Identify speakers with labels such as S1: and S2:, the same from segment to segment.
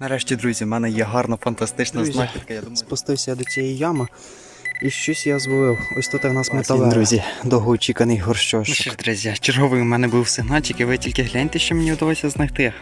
S1: Нарешті, друзі, в мене є гарна фантастична
S2: Друзі,
S1: знахідка. Я думаю,
S2: Спустився до цієї ями і щось я зловив. Ось тут у нас металеве.
S1: друзі.
S2: довгоочіканий
S1: Ну
S2: горщочок.
S1: що ж, друзі, черговий у мене був сигнальчик, і ви тільки гляньте, що мені вдалося знайти.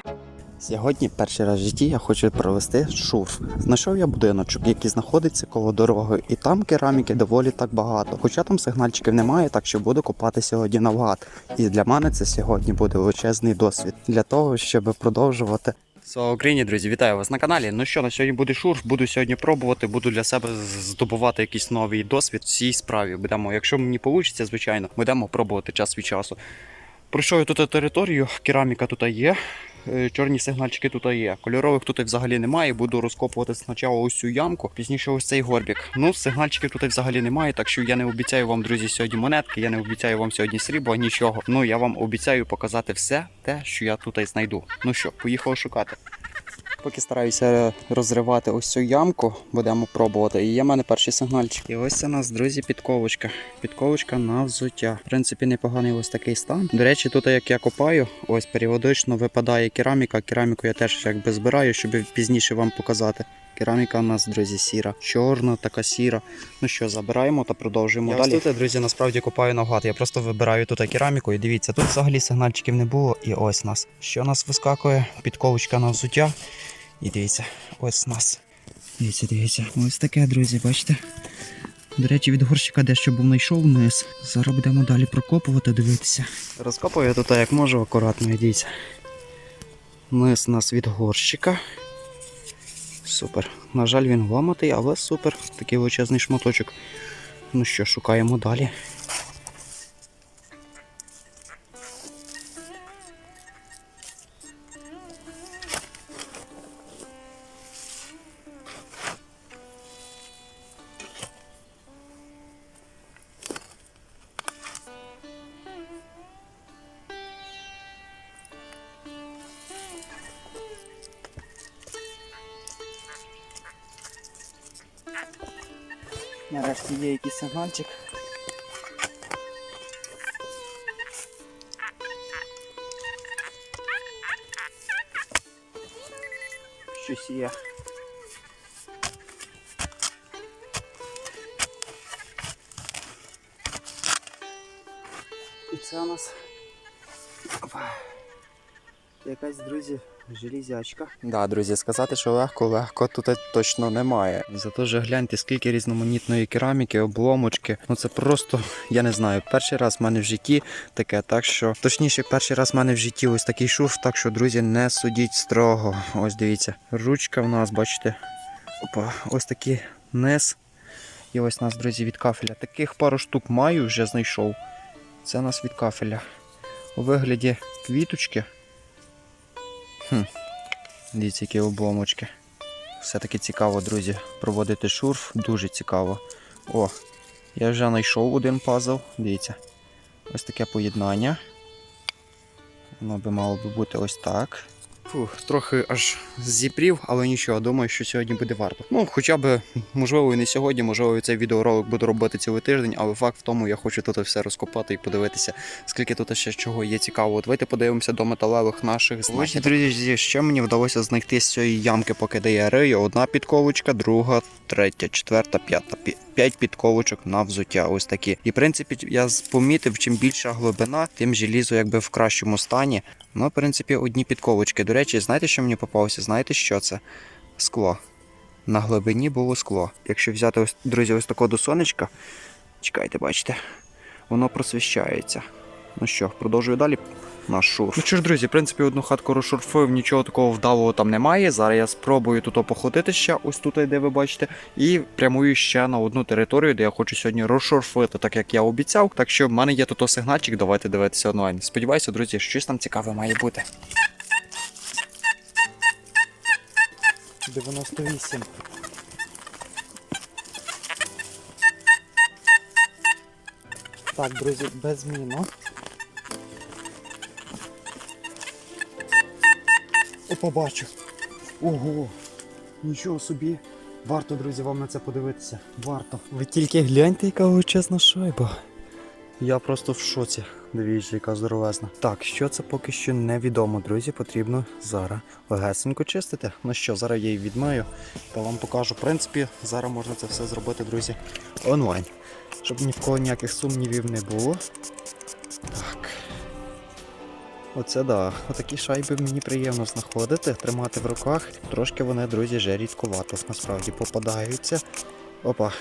S2: Сьогодні перший раз в житті я хочу провести шурф. Знайшов я будиночок, який знаходиться коло дороги, і там кераміки доволі так багато. Хоча там сигнальчиків немає, так що буду копати сьогодні навгад. І для мене це сьогодні буде величезний досвід для того, щоб продовжувати
S1: Слава Україні, друзі, вітаю вас на каналі. Ну що, на сьогодні буде шурф, буду сьогодні пробувати, буду для себе здобувати якийсь новий досвід в цій справі. Будемо, якщо мені вийде, звичайно, будемо пробувати час від часу. Пройшов я тут територію, кераміка тут є, чорні сигнальчики тут є. Кольорових тут взагалі немає. Буду розкопувати спочатку ось цю ямку, пізніше ось цей горбік. Ну, сигнальчиків тут взагалі немає, так що я не обіцяю вам, друзі, сьогодні монетки, я не обіцяю вам сьогодні срібло, нічого. Ну я вам обіцяю показати все те, що я тут знайду. Ну що, поїхав шукати. Поки стараюся розривати ось цю ямку, будемо пробувати. І є в мене перший сигнальчик. І ось це у нас, друзі, підковочка. Підковочка на взуття. В принципі, непоганий ось такий стан. До речі, тут як я копаю, ось періодично випадає кераміка. Кераміку я теж якби збираю, щоб пізніше вам показати. Кераміка у нас, друзі, сіра. Чорна, така сіра. Ну що, забираємо та продовжуємо
S2: Я
S1: далі.
S2: ось
S1: тут, друзі, насправді копаю навгад. Я просто вибираю тут кераміку і дивіться, тут взагалі сигнальчиків не було. І ось нас. Що нас вискакує? Підковочка на взуття. І дивіться, ось нас. Дивіться, дивіться. Ось таке, друзі, бачите? До речі, від горщика дещо був знайшов вниз. Зараз будемо далі прокопувати, дивитися. Розкопую тут як можу акуратно, і дивіться. Низ у нас від горщика. Супер. На жаль, він ламатий, але супер. Такий величезний шматочок. Ну що, шукаємо далі. Нарешті є якийсь сигнальчик. Щось є. І це у нас Опа. якась, друзі, железячка. Да, друзі, сказати, що легко, легко тут точно немає. Зато ж гляньте, скільки різноманітної кераміки, обломочки. Ну це просто, я не знаю, перший раз в мене в житті таке, так що точніше, перший раз в мене в житті ось такий шурф, так що, друзі, не судіть строго. Ось дивіться, ручка в нас, бачите, опа, ось такий низ. І ось нас, друзі, від кафеля. Таких пару штук маю, вже знайшов. Це нас від кафеля. У вигляді квіточки. Хм. Дивіться, які обломочки. Все-таки цікаво, друзі, проводити шурф. Дуже цікаво. О, я вже знайшов один пазл. Дивіться. Ось таке поєднання. Воно би мало би бути ось так. Трохи аж зіпрів, але нічого, думаю, що сьогодні буде варто. Ну, хоча б, можливо, і не сьогодні, можливо, і цей відеоролик буду робити цілий тиждень, але факт в тому, я хочу тут все розкопати і подивитися, скільки тут ще чого є цікавого. Давайте подивимося до металевих наших знахідок. Друзі, що мені вдалося знайти з цієї ямки, поки де я рию. Одна підковочка, друга, третя, четверта, п'ята. П'ять підковочок на взуття. Ось такі. І в принципі, я помітив, чим більша глибина, тим желізо якби в кращому стані. Ну, в принципі, одні підковочки. До речі, знаєте, що мені попалося? Знаєте, що це? Скло. На глибині було скло. Якщо взяти ось, друзі, ось такого до сонечка, чекайте, бачите, воно просвіщається. Ну що, продовжую далі наш шурф. Ну що ж, друзі, в принципі, одну хатку розшурфив, нічого такого вдалого там немає. Зараз я спробую тут походити ще, ось тут, де ви бачите, і прямую ще на одну територію, де я хочу сьогодні розшурфити, так як я обіцяв. Так що в мене є тут сигнальчик, давайте дивитися онлайн. Сподіваюся, друзі, щось там цікаве має бути.
S2: 98. Так, друзі, без зміну. О, побачу. Ого! Нічого собі. Варто, друзі, вам на це подивитися. Варто.
S1: Ви тільки гляньте, яка величезна шайба. Я просто в шоці. Дивіться, яка здоровезна. Так, що це поки що невідомо, друзі. Потрібно зараз легесенько чистити. Ну що, зараз я її відмию та вам покажу. В принципі, зараз можна це все зробити, друзі, онлайн. Щоб ні в кого ніяких сумнівів не було. Так. Оце да. Отакі шайби мені приємно знаходити, тримати в руках. Трошки вони, друзі, вже рідкувато насправді попадаються. Опа.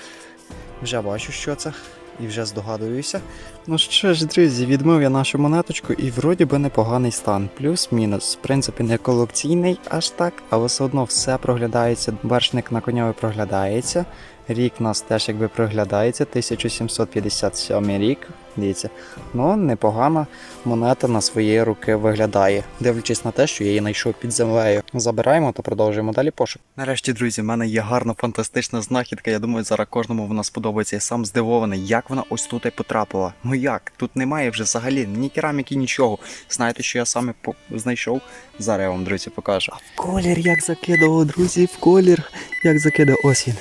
S1: Вже бачу, що це. І вже здогадуюся. Ну що ж, друзі, відмив я нашу монеточку і вроді би непоганий стан. Плюс-мінус. В принципі, не колекційний аж так, але все одно все проглядається. Вершник на коньові проглядається. Рік у нас теж якби проглядається. 1757 рік. Дивіться. Ну, непогана монета на свої руки виглядає, дивлячись на те, що я її знайшов під землею. Забираємо та продовжуємо далі пошук. Нарешті, друзі, в мене є гарна фантастична знахідка. Я думаю, зараз кожному вона сподобається. Я сам здивований, як вона ось тут і потрапила. Ну як? Тут немає вже взагалі ні кераміки, нічого. Знаєте, що я саме по- знайшов? Зараз я вам, друзі, покажу. А в колір як закидав, друзі, в колір як закидав. Ось він.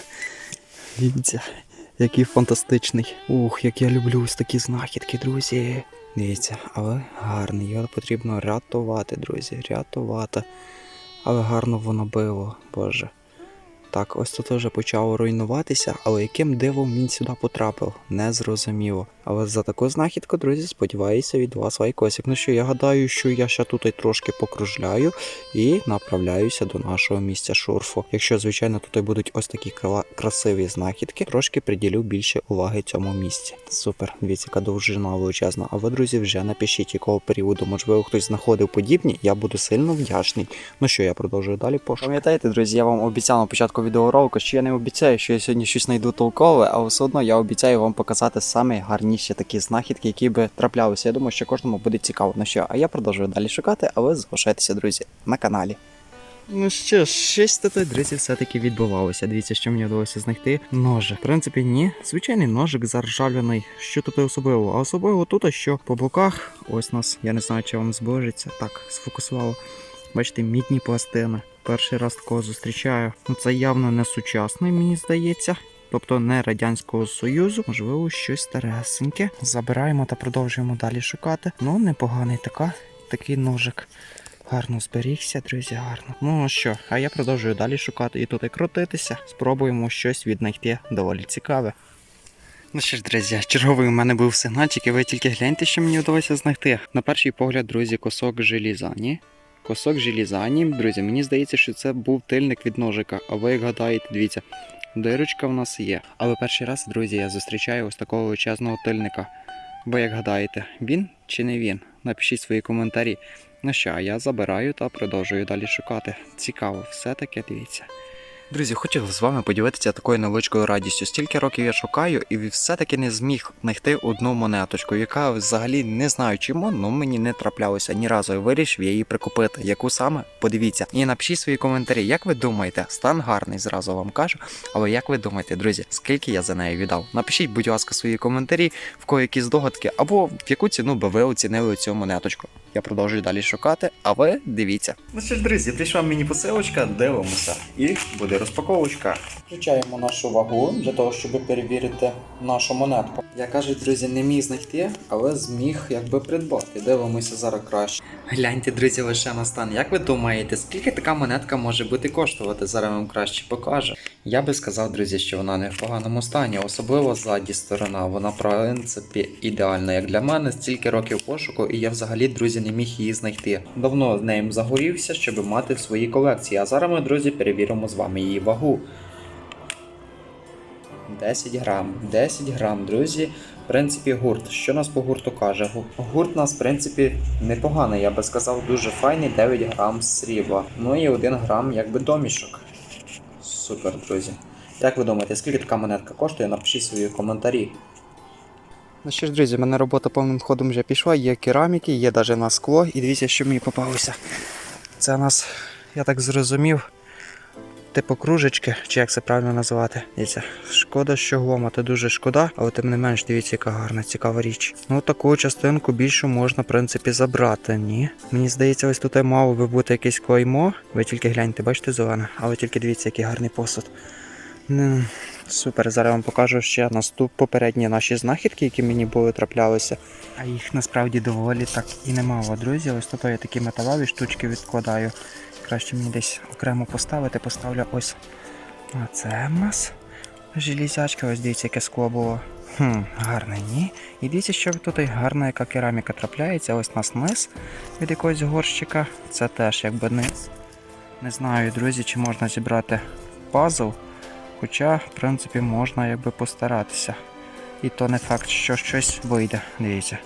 S1: Дивіться, який фантастичний. Ух, як я люблю ось такі знахідки, друзі. Дивіться, але гарний. Його потрібно рятувати, друзі. Рятувати. Але гарно воно било, боже. Так, ось тут вже почало руйнуватися, але яким дивом він сюди потрапив, незрозуміло. Але за таку знахідку, друзі, сподіваюся від вас лайкосик. Ну що, я гадаю, що я ще тут і трошки покружляю і направляюся до нашого місця шурфу. Якщо, звичайно, тут і будуть ось такі красиві знахідки, трошки приділю більше уваги цьому місці. Супер, дивіться, яка довжина величезна. А ви, друзі, вже напишіть, якого періоду, можливо, хтось знаходив подібні, я буду сильно вдячний. Ну що, я продовжую далі пошук. Пам'ятаєте, друзі, я вам обіцяв на початку відеоролику, що я не обіцяю, що я сьогодні щось знайду толкове, але все одно я обіцяю вам показати саме гарніші такі знахідки, які би траплялися. Я думаю, що кожному буде цікаво. Ну що, а я продовжую далі шукати, а ви залишайтеся, друзі, на каналі. Ну що ж, щось тут, друзі, все-таки відбувалося. Дивіться, що мені вдалося знайти. Ножик. В принципі, ні. Звичайний ножик заржавлений. Що тут особливо? А особливо тут, що по боках, ось нас, я не знаю, чи вам збожиться. Так, сфокусувало. Бачите, мідні пластини. Перший раз такого зустрічаю. Ну, Це явно не сучасний, мені здається. Тобто не Радянського Союзу, можливо, щось старесеньке. Забираємо та продовжуємо далі шукати. Ну, непоганий така, такий ножик. Гарно зберігся, друзі, гарно. Ну що, а я продовжую далі шукати і тут і крутитися. Спробуємо щось віднайти доволі цікаве. Ну що ж, друзі, черговий у мене був сигнальчик, і ви тільки гляньте, що мені вдалося знайти. На перший погляд, друзі, косок желізані. Косок желізані. Друзі, мені здається, що це був тильник від ножика. А ви як гадаєте, дивіться, дирочка в нас є. Але перший раз, друзі, я зустрічаю ось такого величезного тильника. Ви як гадаєте, він чи не він? Напишіть свої коментарі. Ну що, я забираю та продовжую далі шукати. Цікаво, все таке дивіться. Друзі, хочу з вами поділитися такою невеличкою радістю. Стільки років я шукаю і все-таки не зміг знайти одну монеточку, яка взагалі не знаю чому, але мені не траплялося ні разу. Я вирішив її прикупити. Яку саме? Подивіться. І напишіть свої коментарі, як ви думаєте, стан гарний, зразу вам кажу. Але як ви думаєте, друзі, скільки я за неї віддав? Напишіть, будь ласка, свої коментарі, в кого якісь здогадки, або в яку ціну би ви оцінили цю монеточку. Я продовжую далі шукати, а ви дивіться. Ну що ж, друзі, прийшла мені посилочка, дивимося. І буде розпаковочка. Включаємо нашу вагу для того, щоб перевірити нашу монетку. Я кажу, друзі, не міг знайти, але зміг якби придбати. Дивимося зараз краще. Гляньте, друзі, лише на стан. Як ви думаєте, скільки така монетка може бути коштувати? Зараз вам краще покажу. Я би сказав, друзі, що вона не в поганому стані, особливо ззаді сторона. Вона, в принципі, ідеальна, як для мене, стільки років пошуку, і я взагалі, друзі, не міг її знайти. Давно з нею загорівся, щоб мати в своїй колекції. А зараз ми, друзі, перевіримо з вами її вагу. 10 грам. 10 грам, друзі. В принципі, гурт. Що нас по гурту каже? Гурт нас, в принципі, непоганий, я би сказав, дуже файний 9 грам срібла. Ну і 1 грам, якби домішок. Супер, друзі. Як ви думаєте, скільки така монетка коштує? Напишіть свої коментарі. Ну що ж, друзі, в мене робота повним ходом вже пішла, є кераміки, є навіть на скло. І дивіться, що мені попалося. Це у нас, я так зрозумів, типу кружечки, чи як це правильно називати. Дивіться, шкода, що гломати дуже шкода, але тим не менш, дивіться, яка гарна, цікава річ. Ну, таку частинку більшу можна, в принципі, забрати, ні. Мені здається, ось тут мало би бути якесь клеймо. Ви тільки гляньте, бачите зелене, але тільки дивіться, який гарний посуд.
S2: Супер, зараз вам покажу ще наступ попередні наші знахідки, які мені були траплялися. А їх насправді доволі так і немало, друзі. Ось тут я такі металеві штучки відкладаю. Краще мені десь окремо поставити, поставлю ось на це в нас. Железячка, ось дивіться, яке скло було. Хм, гарне, ні. І дивіться, що тут гарна яка кераміка трапляється. Ось у нас низ від якогось горщика. Це теж якби низ. Не знаю, друзі, чи можна зібрати пазл. Хоча, в принципі, можна якби постаратися. І то не факт, що щось вийде. Дивіться.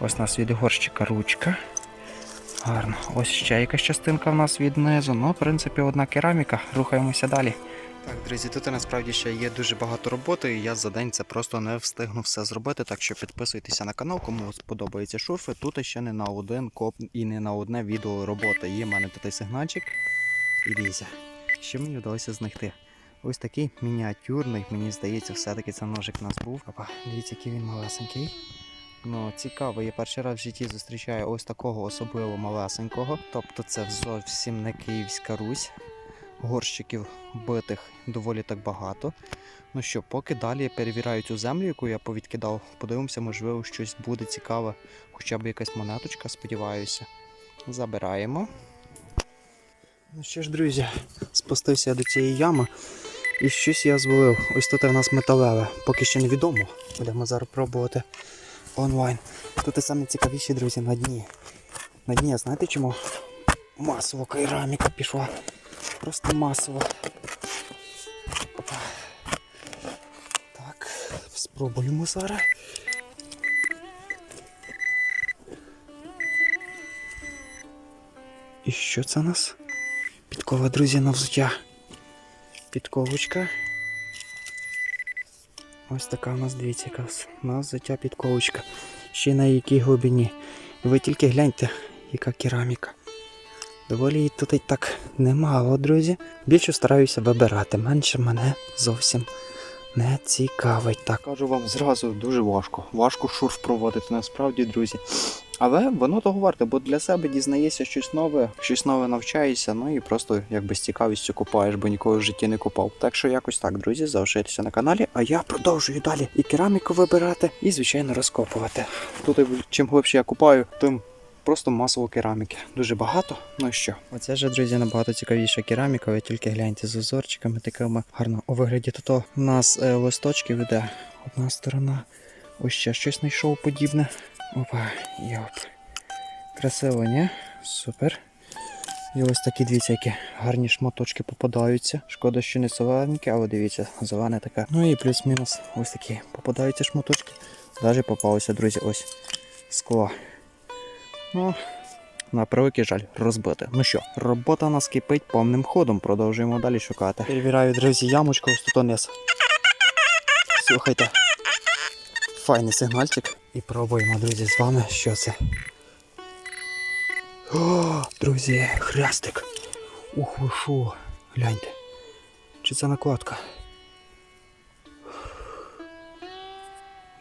S2: Ось у нас від горщика ручка. Гарно. Ось ще якась частинка в нас від низу. Ну, в принципі, одна кераміка. Рухаємося далі. Так, друзі, тут насправді ще є дуже багато роботи, і я за день це просто не встигну все зробити. Так що підписуйтеся на канал, кому сподобаються шурфи. Тут ще не на один коп і не на одне відео роботи. Є в мене такий сигнальчик. І дивіться, що мені вдалося знайти. Ось такий мініатюрний, мені здається, все-таки це ножик у нас був. Опа, дивіться, який він малесенький. Ну, цікаво, я перший раз в житті зустрічаю ось такого особливо малесенького. Тобто це зовсім не Київська Русь. Горщиків битих доволі так багато. Ну що, поки далі перевіряю цю землю, яку я повідкидав, подивимося, можливо, щось буде цікаве, хоча б якась монеточка, сподіваюся. Забираємо. Ну що ж, друзі, спустився я до цієї ями. І щось я звалив. Ось тут в нас металеве, поки ще невідомо. Будемо зараз пробувати онлайн. Тут і саме цікавіші, друзі, на дні. На дні, знаєте чому? Масово кераміка пішла. Просто масово. Так, спробуємо зараз. І що це у нас? Підкова, друзі, на взуття. Підковочка. Ось така у нас дивіться, яка у нас взуття підковочка. Ще на якій глибині. Ви тільки гляньте, яка кераміка. Доволі її тут і так немало, друзі. Більше стараюся вибирати, менше мене зовсім не цікавить. Так, кажу вам зразу дуже важко. Важко шурф проводити насправді, друзі. Але воно того варте, бо для себе дізнаєшся щось нове, щось нове навчаєшся, ну і просто якби з цікавістю купаєш, бо ніколи в житті не купав. Так що якось так, друзі, залишайтеся на каналі, а я продовжую далі і кераміку вибирати, і звичайно розкопувати. Тут чим глибше я купаю, тим просто масово кераміки. Дуже багато. Ну і що? Оце ж, друзі, набагато цікавіша кераміка. Ви тільки гляньте з узорчиками такими гарно. У вигляді то у нас е, листочків іде одна сторона. Ось ще щось знайшов подібне. Опа, йоп. Красиво, ні? Супер. І ось такі дивіться, які гарні шматочки попадаються. Шкода, що не зелененьке, але дивіться, зелене таке. Ну і плюс-мінус ось такі попадаються шматочки. Навіть попалося, друзі, ось скло. Ну, на превеликий жаль, розбите. Ну що, робота нас кипить повним ходом. Продовжуємо далі шукати. Перевіряю, друзі, ямочку ось тут униз. Слухайте. Файний сигнальчик. І пробуємо, друзі, з вами, що це. О, друзі, хрестик. Ух, ви шо. Гляньте. Чи це накладка?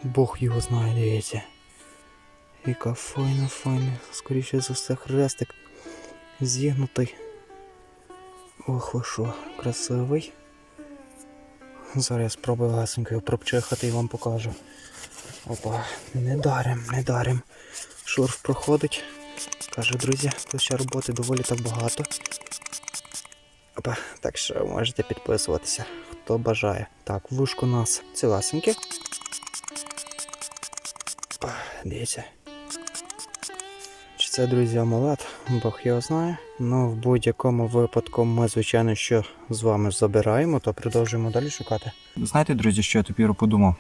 S2: Бог його знає, дивіться. Яка файна, файна. Скоріше за все, хрестик. Зігнутий. Ох, ви шо, красивий. Зараз я спробую ласенько його пропчихати і вам покажу. Опа, не дарим, не дарим. Шурф проходить. Каже, друзі, тут роботи доволі так багато. Опа, так що можете підписуватися, хто бажає. Так, вушко у нас ціласеньке. Опа, дивіться. Це, друзі, амулет? Бог його знає. Ну, в будь-якому випадку ми, звичайно, що з вами забираємо, то продовжуємо далі шукати. Знаєте, друзі, що я тепер подумав?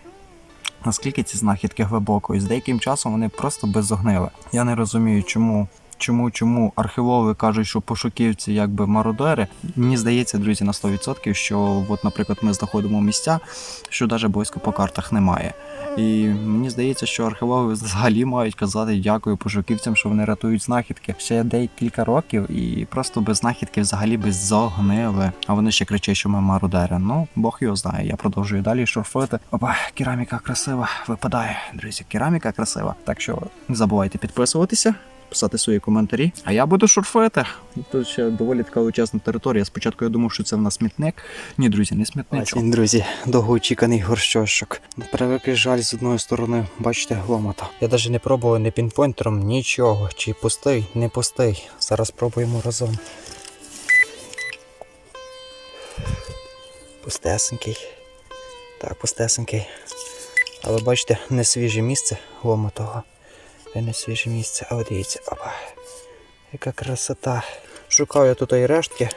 S2: Наскільки ці знахідки глибоко, і з деяким часом вони просто безогнили. Я не розумію, чому. Чому чому археологи кажуть, що пошуківці якби мародери? Мені здається, друзі, на 100%, що, от, наприклад, ми знаходимо місця, що навіть близько по картах немає. І мені здається, що археологи взагалі мають казати дякую пошуківцям, що вони рятують знахідки. Ще декілька років і просто без знахідки взагалі без зогнили. А вони ще кричать, що ми мародери. Ну, Бог його знає. Я продовжую далі шурфити. Опа, кераміка красива випадає, друзі. Кераміка красива. Так що не забувайте підписуватися. Писати свої коментарі. А я буду шурфити. Тут ще доволі така величезна територія. Спочатку я думав, що це в нас смітник. Ні, друзі, не смітничок.
S1: Ось він, друзі, довгоочіканий горщощок. На превеликий жаль, з одної сторони, бачите, гломота. Я навіть не пробував ні пінпойнтером, нічого. Чи пустий, не пустий. Зараз спробуємо разом. Пустесенький. Так, пустесенький. Але бачите, не свіже місце гломотого. Це не свіже місце. А от дивіться, опа. Яка красота. Шукаю я тут і рештки.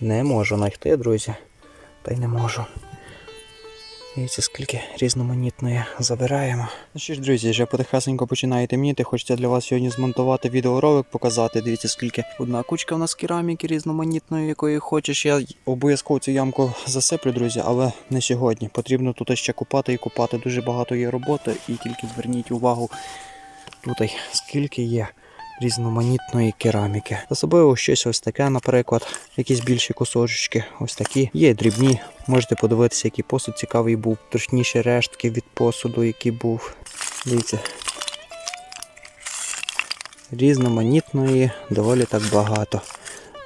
S1: Не можу знайти, друзі. Та й не можу. Дивіться, скільки різноманітної забираємо. Ну що ж, друзі, вже потихесенько починає темніти. Хочеться для вас сьогодні змонтувати відеоролик, показати. Дивіться, скільки одна кучка в нас кераміки різноманітної, якої хочеш. Я обов'язково цю ямку засиплю, друзі, але не сьогодні. Потрібно тут ще купати і купати. Дуже багато є роботи, і тільки зверніть увагу тут, скільки є різноманітної кераміки. Особливо щось ось таке, наприклад, якісь більші кусочки, ось такі. Є дрібні. Можете подивитися, який посуд цікавий був. Точніше рештки від посуду, який був. Дивіться. Різноманітної доволі так багато.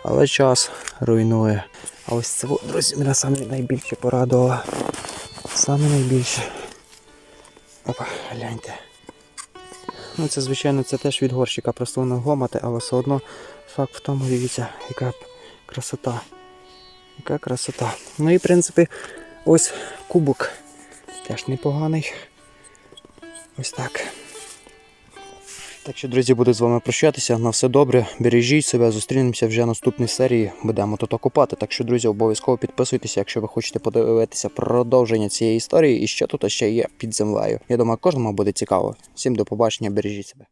S1: Але час руйнує. А ось це, друзі, мене саме найбільше порадувало. Саме найбільше. Опа, гляньте. Ну, це, звичайно, це теж від горщика, просто воно гломати, але все одно факт в тому, дивіться, яка красота. Яка красота. Ну і в принципі, ось кубок теж непоганий. Ось так. Так що, друзі, буду з вами прощатися. На все добре. Бережіть себе, зустрінемося вже в наступній серії. Будемо тут окупати. Так що, друзі, обов'язково підписуйтеся, якщо ви хочете подивитися продовження цієї історії і що тут ще є під землею. Я думаю, кожному буде цікаво. Всім до побачення, бережіть себе.